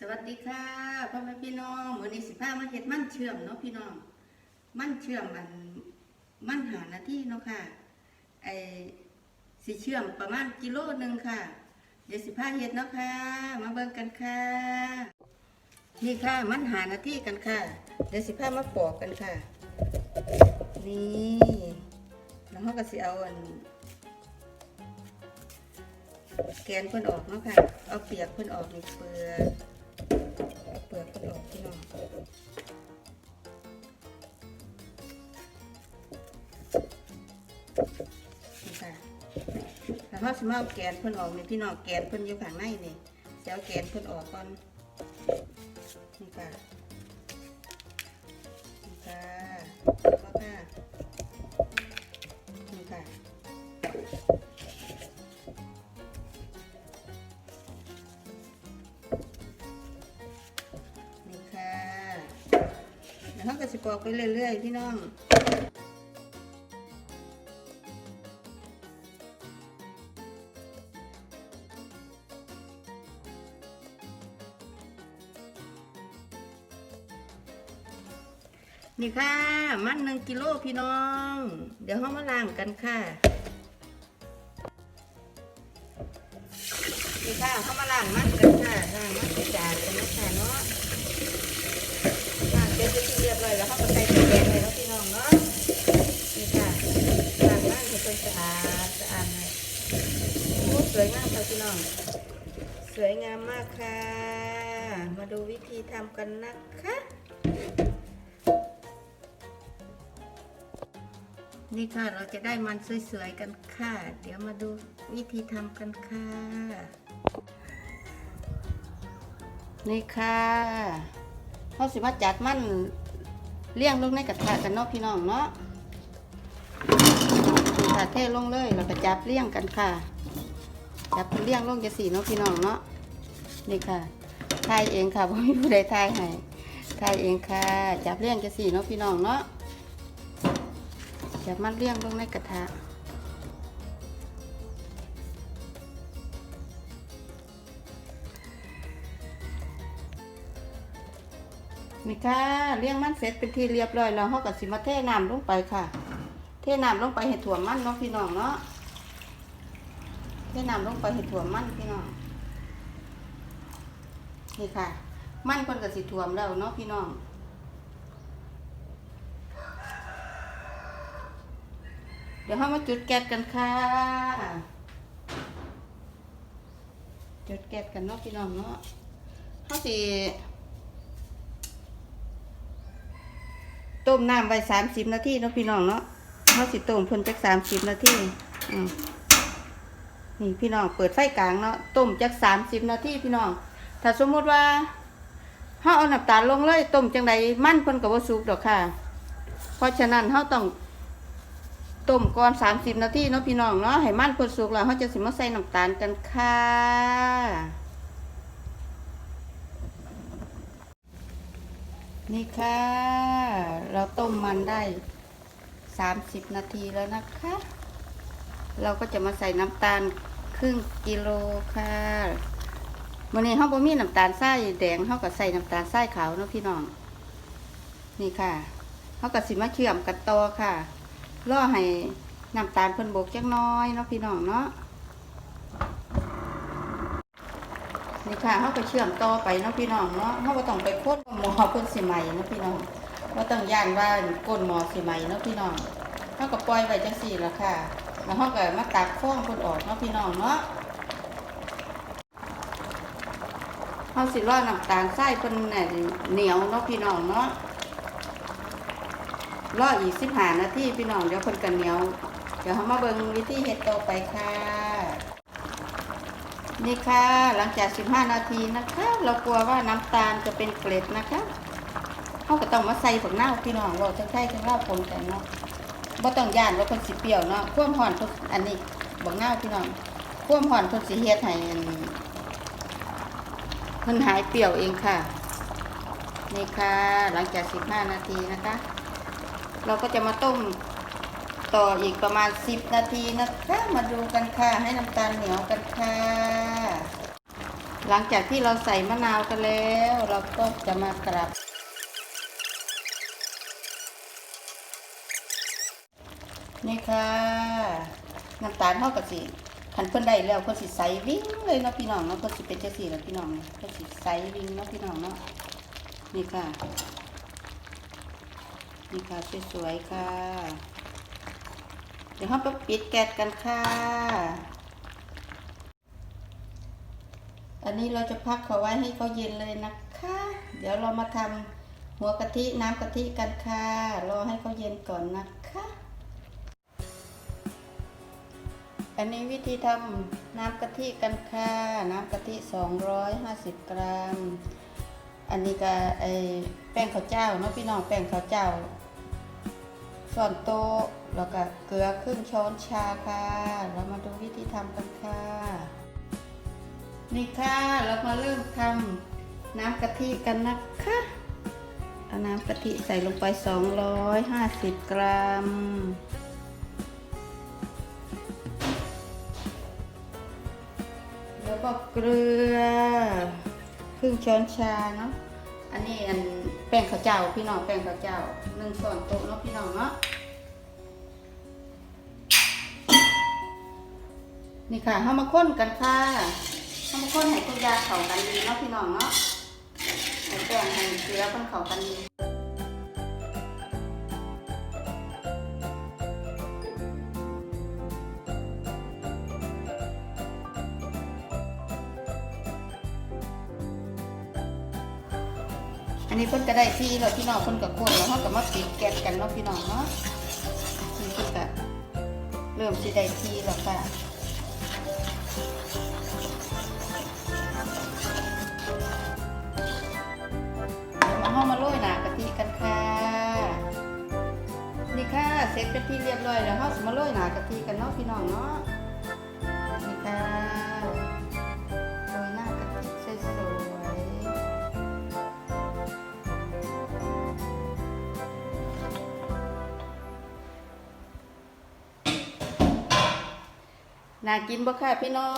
สวัสดีค่ะพ่อแม่พี่น้องมือนี้สิพามาเฮ็ดมันเชื่อมเนาะพี่น้อง มันเชื่อมมันมันหานาที่เนาะค่ะไอสิเชื่อมประมาณกิโลหนึ่งค่ะ เดี๋ยวสิพาเฮ็ดเนาะค่ะ มาเบิ่งกันค่ะ นี่ค่ะมันหานาที่กันค่ะ เดี๋ยวสิพามาปอกกันค่ะ นี่แล้วเราก็สิเอาอันแกนเพิ่นออกเนาะค่ะ เอาเปียกเพิ่นออกในเปลือก เอกพี่น้องนี่ค่ะแล้วเราสิมาเอาแกนเพิ่นออกนี่พี่น้องแกนเพิ่นอยู่ข้างในนี่เจะเอาแกนเพิ่นออกก่อนนี่ค่ะนี่ค่ะแล้วก็ค่ะนี่ค่ะ เราก็สิปอกไปเรื่อยๆพี่น้องนี่ค่ะ มันหนึ่งกิโลพี่น้อง เดี๋ยวเรามาล้างกันค่ะ นี่ค่ะเขามาล้างมันกันค่ะล้างมันจานกันนะคะเนาะ ล้างเป็นที่เรียบร้อยแล้วเขาก็ใส่ถุงแกงเลยแล้วพี่น้องเนาะนี่ค่ะล้างมันให้เป็นสะอาดสะอาดเลยโอ้สวยงามค่ะพี่น้อง สวยงามมากค่ะ มาดูวิธีทำกันนะคะนี่ค่ะเราจะได้มันสวยๆกันค่ะ เดี๋ยวมาดูวิธีทำกันค่ะ นี่ค่ะ เขาสิมาจัดมันเลี้ยงลงในกระทะกันเนาะพี่น้องเนาะนี่ค่ะเทลงเลยเราก็จับเลี้ยงกันค่ะ จับเลี้ยงลงจะสี่เนาะพี่น้องเนาะนี่ค่ะทายเองค่ะผมไม่ผู้ใดทายให้ทายเองค่ะ จับเลี้ยงจะสี่เนาะพี่น้องเนาะจับมันเลี้ยงลงในกระทะ นี่ค่ะเลี้ยงมันเสร็จเป็นที่เรียบร้อยแล้วเขาก็สิมาเทน้ำลงไปค่ะ เทน้ำลงไปให้ถ่วมันเนาะพี่น้องเนาะเทน้ำลงไปให้ถ่วมันพี่น้องนี่ค่ะ มันเพิ่นก็สิถั่วมแล้วเนาะพี่น้องเดี๋ยวเรามาจุดแก๊สกันค่ะ จุดแก๊สกันเนาะพี่น้องเนาะเขาสิ ต้มน้ำไว้สามสิบนาทีเนาะพี่น้องเนาะเขาสิต้มเพิ่นจักสามสิบนาทีอืมนี่พี่น้องเปิดไฟกลางเนาะต้มจักสามสิบนาทีพี่น้อง ถ้าสมมุติว่าเขาเอาน้ำตาลลงเลยต้มจังใดมันเพิ่นก็บ่สุกดอกค่ะ เพราะฉะนั้นเขาต้องต้มก่อน30นาทีเนาะพี่น้องเนาะให้มันเพิ่นสุกแล้วเขาจะสิมาใส่น้ำตาลกันค่ะ นี่ค่ะ เราต้มมันได้ 30 นาทีแล้วนะคะ เราก็จะมาใส่น้ำตาลครึ่งกิโลค่ะวันนี้เขาบ่มีน้ำตาลทรายแดงเขาก็ใส่น้ำตาลทรายขาวนะพี่น้อง นี่ค่ะเขาก็สิมาเชื่อมกันต่อค่ะรอให้น้ำตาลเพิ่นบกจักน้อยเนาะพี่น้องเนาะ นี่ค่ะเขาก็เชื่อมต่อไปเนาะพี่น้องเนาะเขาก็ต้องไปโคตรหมอเพิ่นสิใหม่เนาะพี่น้องว่าต้องย่านว่าก้นหมอสิใหม่เนาะพี่น้องเขาก็ปล่อยไว้จังสี่ละค่ะ แล้วเขาก็มาตักฟองเพิ่นออกเนาะพี่น้องเนาะเขาสิรอน้ำตาลทรายเนน่ะเหนียวเนาะพี่น้องเนาะรออีกสิบห้านาทีพี่น้องเดี๋ยวคนกันเหนียว เดี๋ยวเขามาเบิ่งวิธีเฮ็ดต่อไปค่ะ นี่ค่ะ หลังจากสิบห้านาทีนะคะ เรากลัวว่าน้ำตาลจะเป็นเกล็ดนะคะเขาก็ต้องมาใส่ผักเน่าพี่น้องเราจะใช้ผักเน่าปนกันเนาะบ่ต้องย่านว่าคนสิเปรี้ยวเนาะความห่อนเพิ่นอันนี้บักเน่าพี่น้องความห่อนเพิ่นสิเฮ็ดให้มันหายเปรี้ยวเองค่ะ นี่ค่ะ หลังจากสิบห้านาทีนะคะ เราก็จะมาต้มต่ออีกประมาณ 10 นาทีนะคะ มาดูกันค่ะ ให้น้ำตาลเหนียวกันค่ะ หลังจากที่เราใส่มะนาวกันแล้ว เราก็จะมากรับ นี่ค่ะน้ำตาลเท่ากับสิขันเพิ่นได้แล้วเพิ่นสิใสวิ่งเลยเนาะพี่น้องเนาะเพิ่นสิเป็นจังซี่ล่ะพี่น้องเพิ่นสิใสวิ่งเนาะพี่น้องเนาะนี่ค่ะ นี่ค่ะสวยๆค่ะ เดี๋ยวเราไปปิดแก๊สกันค่ะ อันนี้เราจะพักเขาไว้ให้เขาเย็นเลยนะคะ เดี๋ยวเรามาทำหัวกะทิน้ำกะทิกันค่ะ รอให้เขาเย็นก่อนนะคะ อันนี้วิธีทำน้ำกะทิกันค่ะ น้ำกะทิ 250 กรัม อันนี้ก็ไอแป้งข้าวเจ้าเนาะพี่น้องแป้งข้าวเจ้าส่วนโตแล้วก็เกลือครึ่งช้อนชาค่ะ เรามาดูวิธีทำกันค่ะ นี่ค่ะ เรามาเริ่มทำน้ำกะทิกันนะคะ เอาน้ำกะทิใส่ลงไป 250 กรัม แล้วก็เกลือครึ่งช้อนชาเนาะ อันนี้อันแป้งข้าวเจ้าพี่น้องแป้งข้าวเจ้าหนึ่งช้อนโต๊ะเนาะพี่น้องเนาะนี่ค่ะเข้ามาค้นกันค่ะ เข้ามาค้นให้ทุกอยางเข้ากันดีเนาะพี่น้องเนาะให้แป้งให้เกลือมันเข้ากันดีอันนี้เพิ่นก็ได้ที่แล้วพี่น้องเพิ่นก็คนแล้วเฮาก็มาปิดแก๊สกันเนาะพี่น้องเนาะนี่เพิ่นก็เริ่มสิได้ที่แล้วค่ะ เดี๋ยวมาโรยหนากะทิกันค่ะ นี่ค่ะเสร็จเป็นที่เรียบร้อยแล้วเฮาสิมาโรยหนากะทิกันเนาะพี่น้องเนาะ นี่ค่ะโรยหน้ากะทิสวยๆน่ากินบ่ค่ะพี่น้อ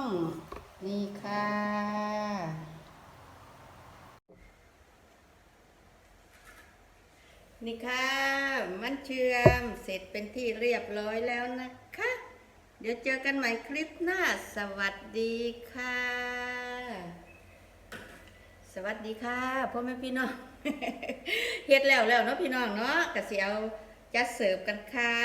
ง นี่ค่ะ นี่ค่ะ มันเชื่อมเสร็จเป็นที่เรียบร้อยแล้วนะคะ เดี๋ยวเจอกันใหม่คลิปหน้า สวัสดีค่ะ สวัสดีค่ะพ่อแม่พี่น้องเฮ็ดแล้วแล้วเนาะพี่น้องเนาะกะเสียวจะเสิร์ฟกันค่ะ